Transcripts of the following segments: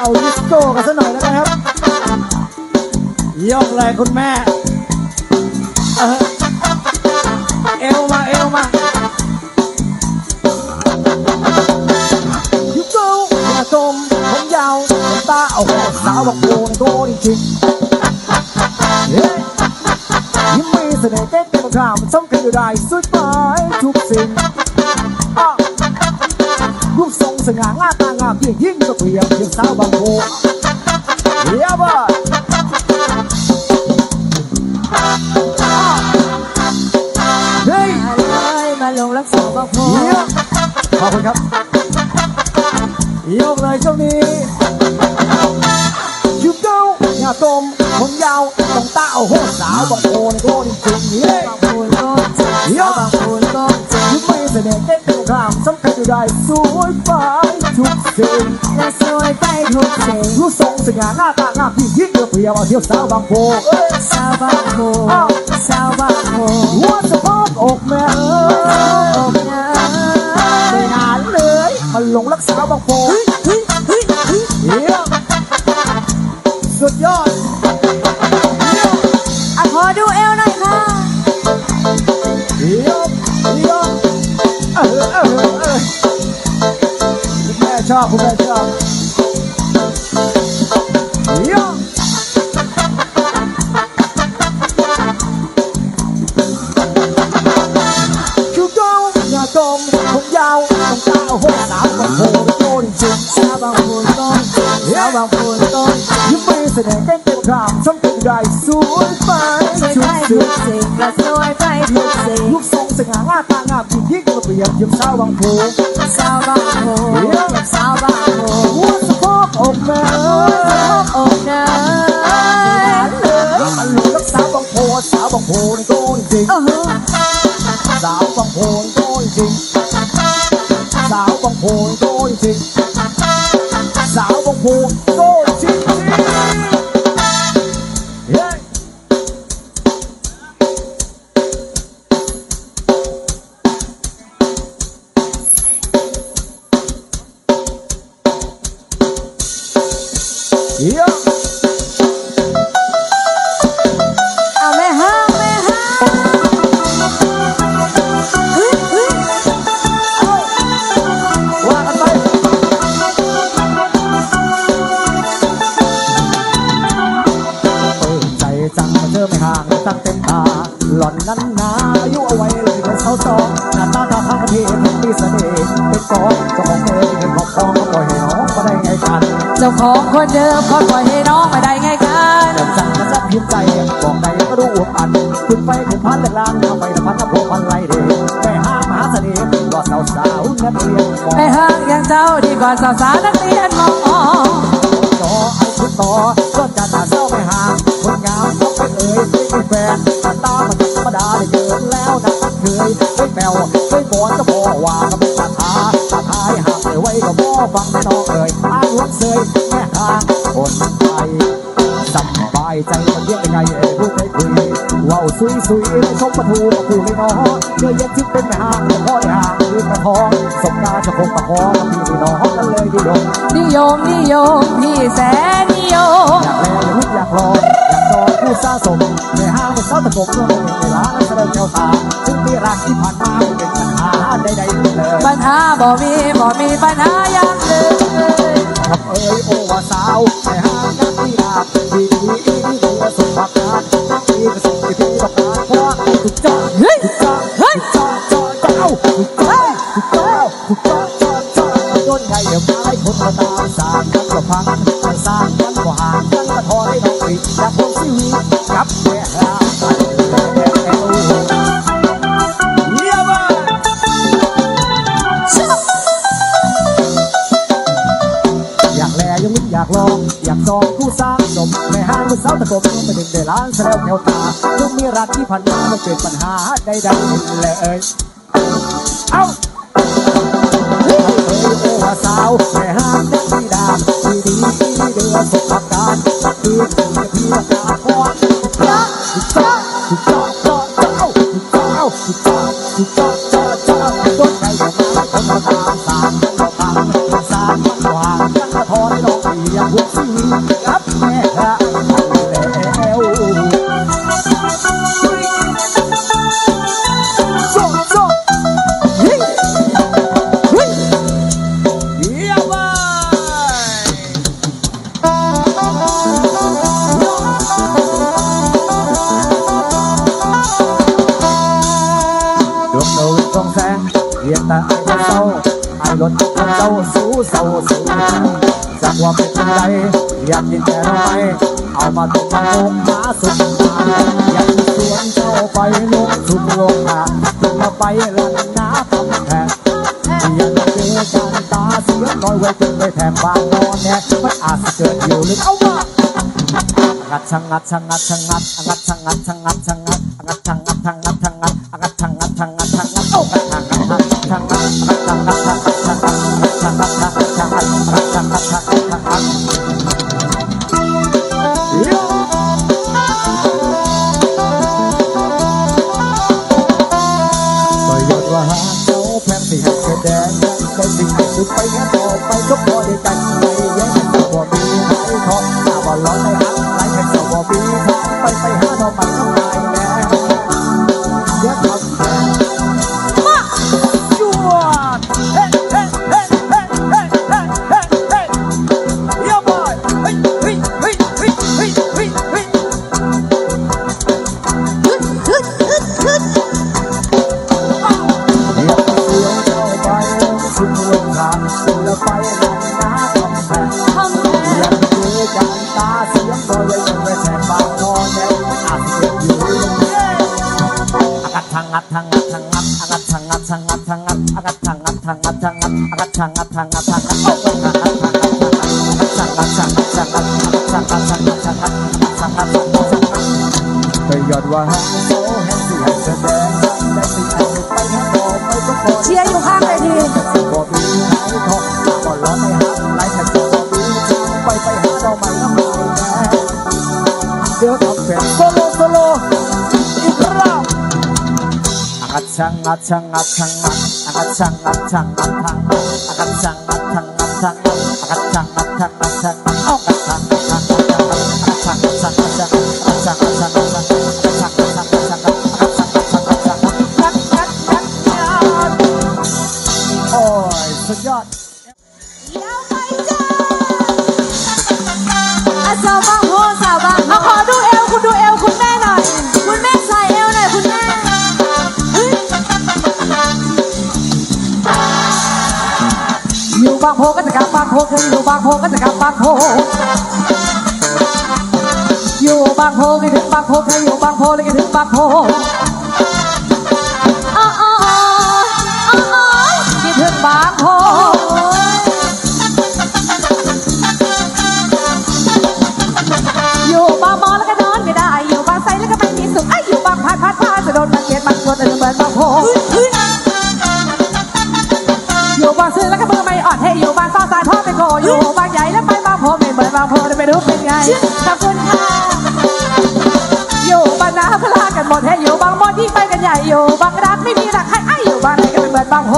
เอาดิสโก้กันสักหน่อยแล้วกันครับยกเลยคุณแม่ เออเอวมาเอวมาดิสโก้อย่าจมผมยาวตาเอาหัวสาวบอกโกนโกนจริงเฮ้ยิ้มมีเสน่ห์เต้นเต็มกรามสมกันอยู่ได้สุดไปทุกสิ่งรูปทรงสง่างามตางามเพียงยิ่ง เปรียบเทียบสาวบางโพเฮียบ่เฮ้ยเลยมาลงรักษาบางโพเฮียขอบคุณครับยกเลยช่วงนี้ยูโก้อย่าตมผมยาวต้องตาโอ้โหสาวบางโพในโก้จริงๆเฮ้ยบางโพก็เจ็บบางโพก็เจ็บยิ้มไม่แสดงเต้น เป็นกลางสำคัญอยู่ได้สวยไปทุกสิ่งและสวยไปทุกสิ่งรูปทรงสง่าหน้าตางามที่ยิ่งก็เปรียบเที่ยบสาวบางโพสาวบางโพสาวบางโพหัวสะโพกอกแม่เอ้ยอกนะไม่นานเลยมันหลงรักษาวบางโพเฮ้ยเฮ้ยเฮ้ยเฮียสุดยอด 자 보겠자 이야 규동 야동 공giao công ta hô sáo và hồ tôi chừng xa bằng hồn tôi bằng hồn tôi những sẽ để cánh tiêu cảm trong từng đài suối phai suối phai chút sông sẽ ngã ta ngã thì biết được bây sao bằng hồ sao bằng hồ โหสาวบอกโหนี่ก็าของคนเดิมเขาปล่อยให้น้องมาได้ไงกันเดินจังมาจับพิมพ์ใจบอกใครก็รู้อวบอันขึ้นไปถึงพันแต่ลางทำไมพันน้ำโพพันไรเดแม่ห้างมหาเสน่ห์ว่าสาวสาวนักเรียนไอ้ห้างอย่างเจ้าดีกว่าสาวสาวนักเรียนมองต่อไอ้คุณต่อก็จะตาเศร้าไม่ห่างคนงามต้องเป็นเอ่ยไม่มีแฟนตาตามันธรรมดาได้เกินแล้วนะเคยไม่แมวไม่บอนก็พอว่าก็เบังไม่น้องเอ่ยอางหวงเสยแม่หางคนไทยสบายใจมันเรียกยังไงเอ้ยพูดไม่คุยว้าวซุยซุยไม่ชมประทูมาคูไม่น้องเมื่อเย็นชิดเป็นแม่หางพ่อได้หางคืนกระท้องสมนาจะคงตะคองพี่ไม่น้องกันเลยที่ดงนิยมนิยมพี่แสนนิยมอยากแลอยากลุกอยากลออยากจองผู้สะสมในห้างเป็นเสาตะกบเมื่อไม่เป็นเวลาและแสดงแก้วตาถึงที่รักที่ผ่านมาเป็นปัญ ใดๆเลยปัญหาบ่มีบ่มีปัญหาอย่างเลยขับเอ้ยโอว่าสาวแต่หางนันที่ดาบดีดีดีดีดีสุขภาพการนักดีกระสุนที่พี่ต้องการเพราะถูกจ้าเฮ้ยถูกจ้า อยากลอง อยากจองคู่สร้างสมแม่ห้างมือสาวตะกบไม่ดึงได้ล้านแสลวแถวตาทุกมีรักที่ผ่านมาไม่เป็นปัญหาใดๆเลยเอ้ยเอ้าเอ้ยโอ้ว่าสาวแม่ห้างนักที่ดามดีดีเดือดสุขภาพการคือพี่ว่าการพอจ้าจ้า เก่าสุดจากว่าเป็นคนใดอยากกินแต่ไราเอามาตกมาโมาสุดมาอยากสวนเจ้าไปลุกชุมลงมาจนมาไปลันนาทำแทนอยากเจอกันตาเสือน้อยไว้จนไปแถมบางนอนแน่มันอาจจะเกิดอยู่หรือเอามางัดชังงัดชังงัดชังงัดงัดชังงัดชังงัดชังงัดงัดชังงัดชังงัดชังงัดงัดชัง ร้องไห้ฮักไล่แข่งเจ้าบ่ปีไปไปหาดอกไม้ ว่าหางโซ่แห่งสิหักแสดงกันแต่สิเอาไปให้ดอกไปทุกคนเชียร์อยู่ข้างเลยดีบ่ปีหายทองบ่ร้อนให้หากไหลแต่บ่ปีจริงไปไปหาดอกไม้น้ำอายแม่เดี๋ยวทำเป็นโซโลโซโลอีกรอบอากาชังอากาชังอากาชังอากชังอักชังอากชังอักชัง โพเคยอยู่บางโพก็จะกลับบางโพอยู่บางโพก็ถึงบางโพเคยอยู่บางโพเลยก็ถึงบางโพอ๋ออ๋ออ๋ออ๋ออ๋อคิดถึงบางโพอยู่บางมอแล้วก็นอนไม่ได้ อยู่บางไซแล้วก็ไม่มีสุขไอ้ยอยู่บางพัดพัดพัดจะโดนมันเกลียดมันชนเหมือนบางโพอยู่บางซื่อแล้วก็มือไม่อ่อนให้อยู่ อสายพ่อไปโกอยู่บางใหญ่แล้วไปบางโพไม่เหมือนบางโพไม่รู้เป็นไงขอบคุณค่ะอยู่บางนาพลากันหมดให้อยู่บางมอนที่ไปกันใหญ่อยู่บางรักไม่มีรักใครไอ้อยู่บางไหนก็ไม่เหมือนบางโพ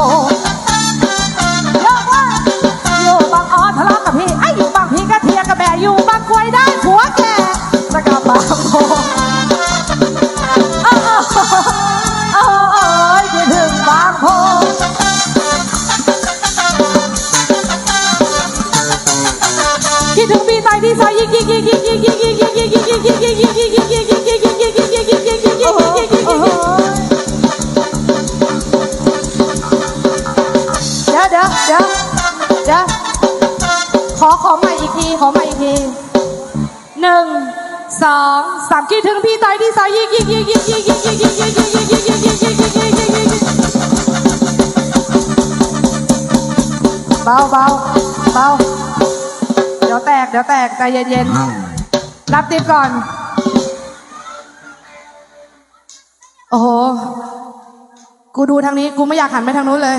ยวเดี๋ยวเดี๋ยวเดี๋ยวขอขอใหม่อีกทีขอใหม่อีกทีหนึ่งสองสามคิดถึงพี่ตายที่ซอยยิกยิกยิกยิกยิกยิกยิกยิกยิกยิกยิกยิกยิกยิกยิกยิกยิกยิกยิกเบาเบาเบาเดี๋ยวแตกเดี๋ยวแตกใจเย็นๆรับติปก่อน โอ้โห กูดูทางนี้กูไม่อยากหันไปทางนู้นเลย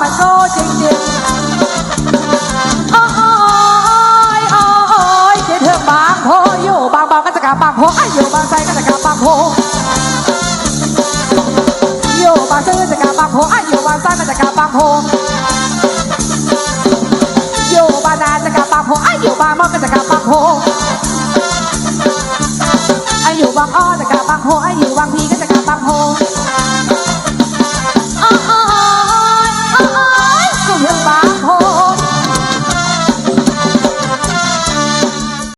มันโกจริงๆโอ้ยโอ้ยคิดถึงบางโพอยู่บางบางก็จะกลับบางโพอยู่บางไทรก็จะกลับบางโพอยู่บางซื่อจะกลับบางโพอยู่บางซ่านก็จะกลับบางโพอยู่บางนาจะกลับบางโพอยู่บางมอก็จะกลับบางโพ